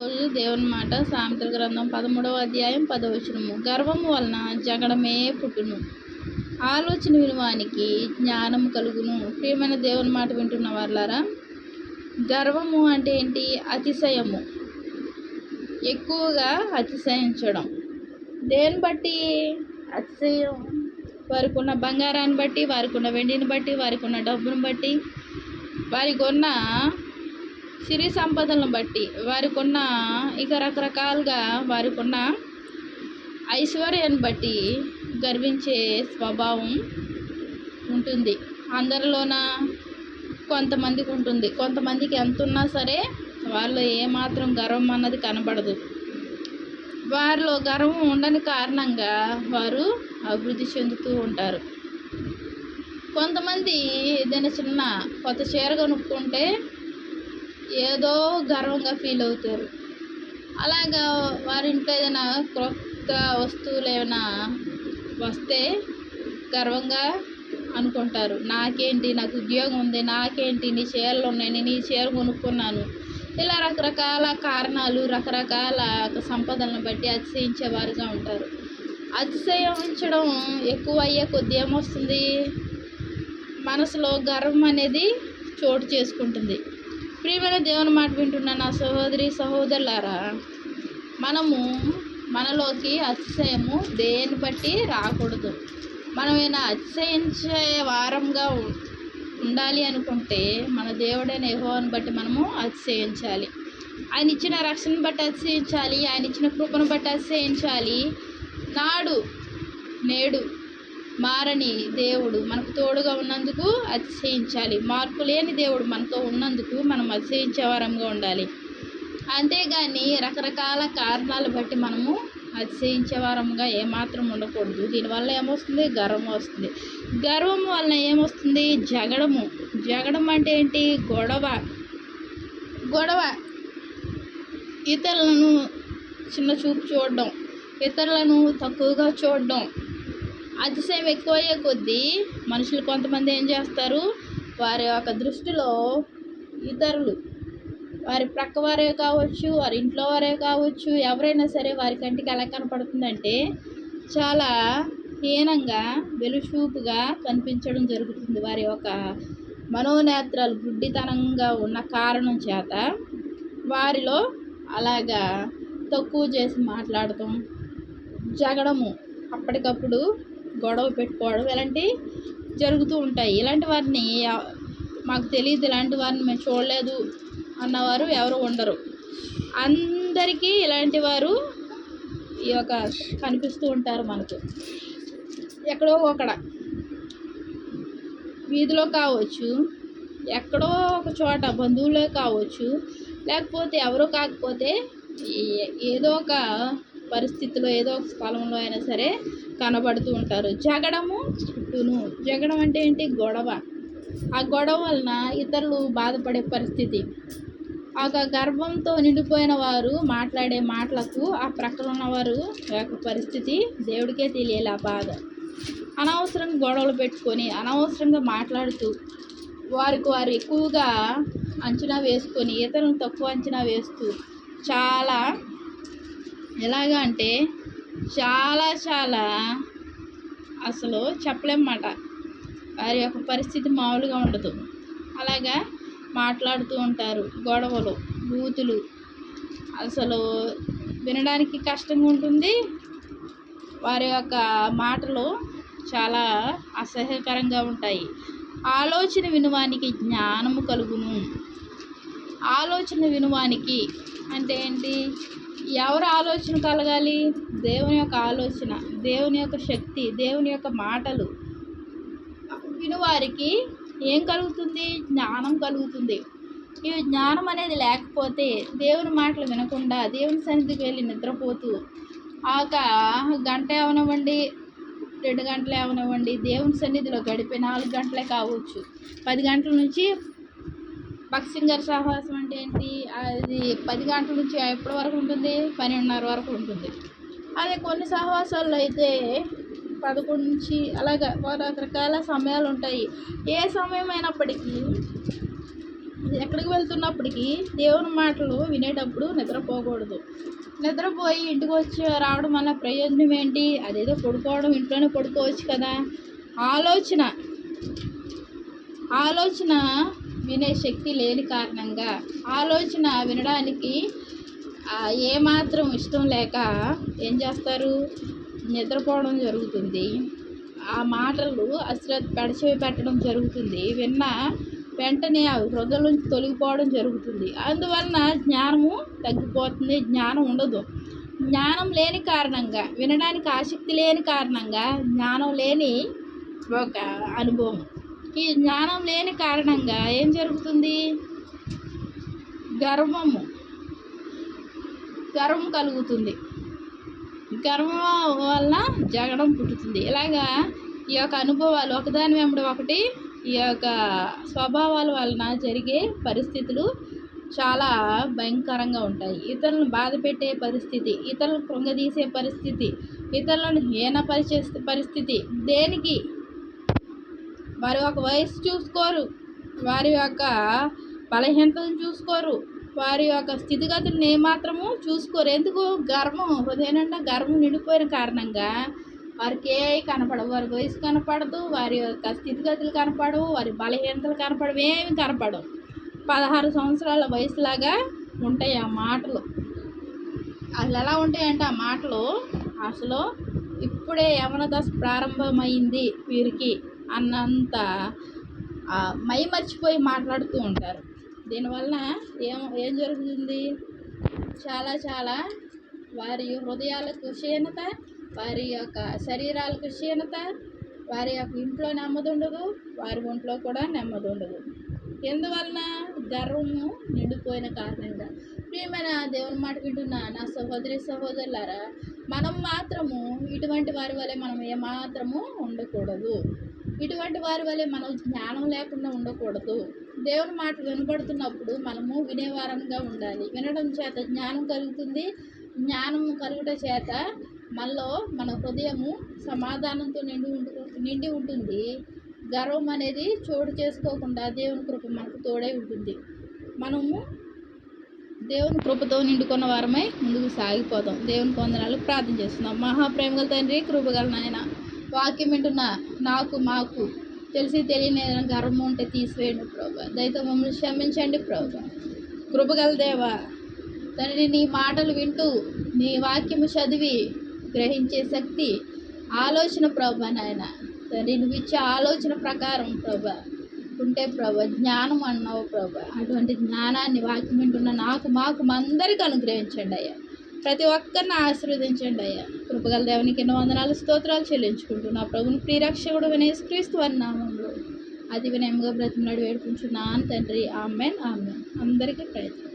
రోజు దేవుని మాట సామెతల గ్రంథం పదమూడవ అధ్యాయం పదవచనము గర్వము వలన జగడమే పుట్టును. ఆలోచన వినువానికి జ్ఞానం కలుగును. ప్రియమైన దేవుని మాట వింటున్న వాళ్ళారా గర్వము అంటే ఏంటి? అతిశయము. ఎక్కువగా అతిశయించడం. దేని బట్టి? అతిశయం. వారికి ఉన్న బంగారాన్ని బట్టి వారికి ఉన్న వెండిని బట్టి వారికి ఉన్న డబ్బును బట్టి వారికి ఉన్న సిరి సంపదలను బట్టి వారికి ఉన్న ఇక రకరకాలుగా వారికి ఉన్న ఐశ్వర్యాన్ని బట్టి గర్వించే స్వభావం ఉంటుంది. అందరిలోన కొంతమందికి ఉంటుంది. కొంతమందికి ఎంత ఉన్నా సరే వాళ్ళు ఏమాత్రం గర్వం అన్నది కనబడదు. వారిలో గర్వం ఉండని కారణంగా వారు అభివృద్ధి చెందుతూ ఉంటారు. కొంతమంది ఏదైనా చిన్న కొత్త చీర కొనుక్కుంటే ఏదో గర్వంగా ఫీల్ అవుతారు. అలాగా వారి ఇంట్లో ఏదైనా క్రొత్త వస్తువులు ఏమైనా వస్తే గర్వంగా అనుకుంటారు. నాకేంటి నాకు ఉద్యోగం ఉంది నాకేంటి నీ చీరలు ఉన్నాయి నేను ఈ చీర కొనుక్కున్నాను. ఇలా రకరకాల కారణాలు రకరకాల సంపదలను బట్టి అతిశయించేవారుగా ఉంటారు. అతిశయించడం ఎక్కువ అయ్యే కొద్ది ఏమొస్తుంది? మనసులో గర్వం అనేది చోటు చేసుకుంటుంది. ప్రియమైన దేవుని మాట వింటున్న నా సహోదరి సహోదరులారా మనము మనలోకి అతిశయము దేని బట్టి రాకూడదు. మనం ఏమైనా అతిశయించే వారంగా ఉండాలి అనుకుంటే మన దేవుడైన యెహోవాను బట్టి మనము అతిశయించాలి. ఆయన ఇచ్చిన రక్షణను బట్టి అతిశయించాలి ఆయన ఇచ్చిన కృపను బట్టి అతిశయించాలి. నాడు నేడు మారని దేవుడు మనకు తోడుగా ఉన్నందుకు అతిశయించాలి. మార్పు లేని దేవుడు మనతో ఉన్నందుకు మనం అతిశయించేవారంగా ఉండాలి. అంతేగాని రకరకాల కారణాలు బట్టి మనము అతిశయించేవారంగా ఏమాత్రం ఉండకూడదు. దీనివల్ల ఏమొస్తుంది? గర్వం వస్తుంది. గర్వం వలన ఏమొస్తుంది? జగడము. జగడం అంటే ఏంటి? గొడవ. గొడవ. ఇతరులను చిన్న చూపు చూడడం. ఇతరులను తక్కువగా చూడడం. అతిశయం ఎక్కువయ్యే కొద్దీ మనుషులు కొంతమంది ఏం చేస్తారు? వారి యొక్క దృష్టిలో ఇతరులు వారి ప్రక్క వారే కావచ్చు వారి ఇంట్లో వారే కావచ్చు ఎవరైనా సరే వారి కంటికి ఎలా కనపడుతుందంటే చాలా హీనంగా వెలుచూపుగా కనిపించడం జరుగుతుంది. వారి యొక్క మనోనేత్రాలు గుడ్డితనంగా ఉన్న కారణం చేత వారిలో అలాగా తక్కువ చేసి మాట్లాడటం జగడము అప్పటికప్పుడు గొడవ పెట్టుకోవడం ఇలాంటివి జరుగుతూ ఉంటాయి. ఇలాంటి వారిని మాకు తెలియదు ఇలాంటి వారిని మేము చూడలేదు అన్నవారు ఎవరు ఉండరు. అందరికీ ఇలాంటి వారు ఈ యొక్క కనిపిస్తూ ఉంటారు మనకు. ఎక్కడో ఒకడ. వీధిలో కావచ్చు ఎక్కడో ఒక చోట బంధువులే కావచ్చు లేకపోతే ఎవరో కాకపోతే ఏదో ఒక పరిస్థితిలో ఏదో ఒక స్థలంలో అయినా సరే కనబడుతూ ఉంటారు. జగడము చుట్టూను. జగడం అంటే ఏంటి? గొడవ. ఆ గొడవ వలన ఇతరులు బాధపడే పరిస్థితి. ఒక గర్భంతో నిండిపోయిన వారు మాట్లాడే మాటలకు ఆ ప్రక్కన ఉన్నవారు యొక్క పరిస్థితి దేవుడికే తెలియాలి ఆ బాధ. అనవసరంగా గొడవలు పెట్టుకొని అనవసరంగా మాట్లాడుతూ వారికి వారు ఎక్కువగా అంచనా వేసుకొని ఇతరులను తక్కువ అంచనా వేస్తూ చాలా ఎలాగా అంటే చాలా చాలా అసలు చెప్పలేమన్నమాట వారి యొక్క పరిస్థితి మామూలుగా ఉండదు. అలాగా మాట్లాడుతూ ఉంటారు గొడవలు బూతులు. అసలు వినడానికి కష్టంగా ఉంటుంది. వారి యొక్క మాటలు చాలా అసహ్యకరంగా ఉంటాయి. ఆలోచన వినువానికి జ్ఞానము కలుగును. ఆలోచన వినువానికి అంటే ఏంటి? ఎవరు ఆలోచన కలగాలి? దేవుని యొక్క ఆలోచన దేవుని యొక్క శక్తి దేవుని యొక్క మాటలు. వినువారికి ఏం కలుగుతుంది? జ్ఞానం కలుగుతుంది. ఈ జ్ఞానం అనేది లేకపోతే దేవుని మాటలు వినకుండా దేవుని సన్నిధికి వెళ్ళి నిద్రపోతూ ఆ యొక్క గంట అవనివ్వండి రెండు గంటలు అవనివ్వండి దేవుని సన్నిధిలో గడిపే నాలుగు గంటలే కావచ్చు. పది గంటల నుంచి బక్సింగర్ సహవాసం అంటే ఏంటి? అది పది గంటల నుంచి ఎప్పటి వరకు ఉంటుంది? పన్నెండున్నర వరకు ఉంటుంది. అదే కొన్ని సహవాసాల్లో అయితే పదకొండు నుంచి అలాగా రకరకాల సమయాలు ఉంటాయి. ఏ సమయం అయినప్పటికీ ఎక్కడికి వెళ్తున్నప్పటికీ దేవుని మాటలు వినేటప్పుడు నిద్రపోకూడదు. నిద్రపోయి ఇంటికి వచ్చి రావడం వల్ల ప్రయోజనం ఏంటి? అదేదో పడుకోవడం ఇంట్లోనే పడుకోవచ్చు కదా. ఆలోచన. ఆలోచన వినే శక్తి లేని కారణంగా ఆలోచన వినడానికి ఏమాత్రం ఇష్టం లేక ఏం చేస్తారు? నిద్రపోవడం జరుగుతుంది. ఆ మాటలు అశ్రద్ధ పెడచవి పెట్టడం జరుగుతుంది. విన్న వెంటనే అవి హృదయం నుంచి తొలగిపోవడం జరుగుతుంది. అందువలన జ్ఞానము తగ్గిపోతుంది. జ్ఞానం ఉండదు. జ్ఞానం లేని కారణంగా వినడానికి ఆసక్తి లేని కారణంగా జ్ఞానం లేని ఒక అనుభవం. ఈ జ్ఞానం లేని కారణంగా ఏం జరుగుతుంది? గర్వము. గర్వం కలుగుతుంది. గర్వం వల్ల జగడం పుట్టుతుంది. ఇలాగా ఈ యొక్క అనుభవాలు ఒకదాని వెంబడి ఒకటి ఈ యొక్క స్వభావాల వలన జరిగే పరిస్థితులు చాలా భయంకరంగా ఉంటాయి. ఇతరులను బాధ పెట్టే పరిస్థితి ఇతరులను కృంగదీసే పరిస్థితి ఇతరులను హీనపరిచే పరిస్థితి దేనికి? వారి యొక్క వయసు చూసుకోరు. వారి యొక్క బలహీనతను చూసుకోరు. వారి యొక్క స్థితిగతులను ఏమాత్రము చూసుకోరు. ఎందుకు? గర్వం హృదయం గర్వం నిండిపోయిన కారణంగా వారికి ఏ కనపడవు. వారి వయసు కనపడదు వారి యొక్క స్థితిగతులు కనపడవు వారి బలహీనతలు కనపడవు ఏమి కనపడవు. పదహారు సంవత్సరాల వయసులాగా ఉంటాయి ఆ మాటలు. అసలు ఎలా ఉంటాయంటే ఆ మాటలు అసలు ఇప్పుడే యవన దశ ప్రారంభమైంది వీరికి. అన్నంత మై మర్చిపోయి మాట్లాడుతూ ఉంటారు. దీనివలన ఏం ఏం జరుగుతుంది? చాలా చాలా వారి హృదయాలకు క్షీణత వారి యొక్క శరీరాలకు క్షీణత వారి యొక్క ఇంట్లో నెమ్మది ఉండదు వారి ఒంట్లో కూడా నెమ్మది ఉండదు ఎందువలన? గర్వము నిండిపోయిన కారణంగా. ప్రియమైన దేవుని మాట వింటున్న నా సహోదరి సహోదరులారా మనం మాత్రము ఇటువంటి వారి వలె మనం ఏమాత్రము ఉండకూడదు. ఇటువంటి వారి వలె మనం జ్ఞానం లేకుండా ఉండకూడదు. దేవుని మాట వినబడుతున్నప్పుడు మనము వినేవారంగా ఉండాలి. వినడం చేత జ్ఞానం కలుగుతుంది. జ్ఞానం కలుగుట చేత మనలో మన హృదయము సమాధానంతో నిండి ఉంటు నిండి ఉంటుంది. గర్వం అనేది చోటు చేసుకోకుండా దేవుని కృప మనకు తోడై ఉంటుంది. మనము దేవుని కృపతో నిండుకున్న వారమై ముందుకు సాగిపోతాం దేవుని వందనాలు ప్రార్థన చేస్తున్నాం. మహాప్రేమగల తండ్రి కృపగల నాయన వాక్యం వింటున్న నాకు మాకు తెలిసి తెలియని ఏదైనా గర్వం ఉంటే తీసివేయండి ప్రభా. దయతో మమ్మల్ని క్షమించండి ప్రభా. కృపగల దేవా తండ్రి నీ మాటలు వింటూ నీ వాక్యము చదివి గ్రహించే శక్తి ఆలోచన ప్రభా నాయన. తండ్రి నువ్వు ఇచ్చే ఆలోచన ప్రకారం ప్రభా ఉంటే ప్రభా జ్ఞానం అన్నావు ప్రభా. అటువంటి జ్ఞానాన్ని వాక్యం వింటున్న నాకు మాకు అందరికీ అనుగ్రహించండి అయ్యా. ప్రతి ఒక్కరిని ఆశీర్వదించండి అయ్యా. కృపగల దేవునికి ఎన్నో వందనాలు స్తోత్రాలు చెల్లించుకుంటున్నా. ప్రభుని ప్రియరక్షకుడు వినేసి క్రీస్తు వారి నామంలో అది వినయంగా బ్రతిమలాడి వేడుకుంటున్నాను తండ్రి. Amen amen. అందరికీ ప్రయత్నం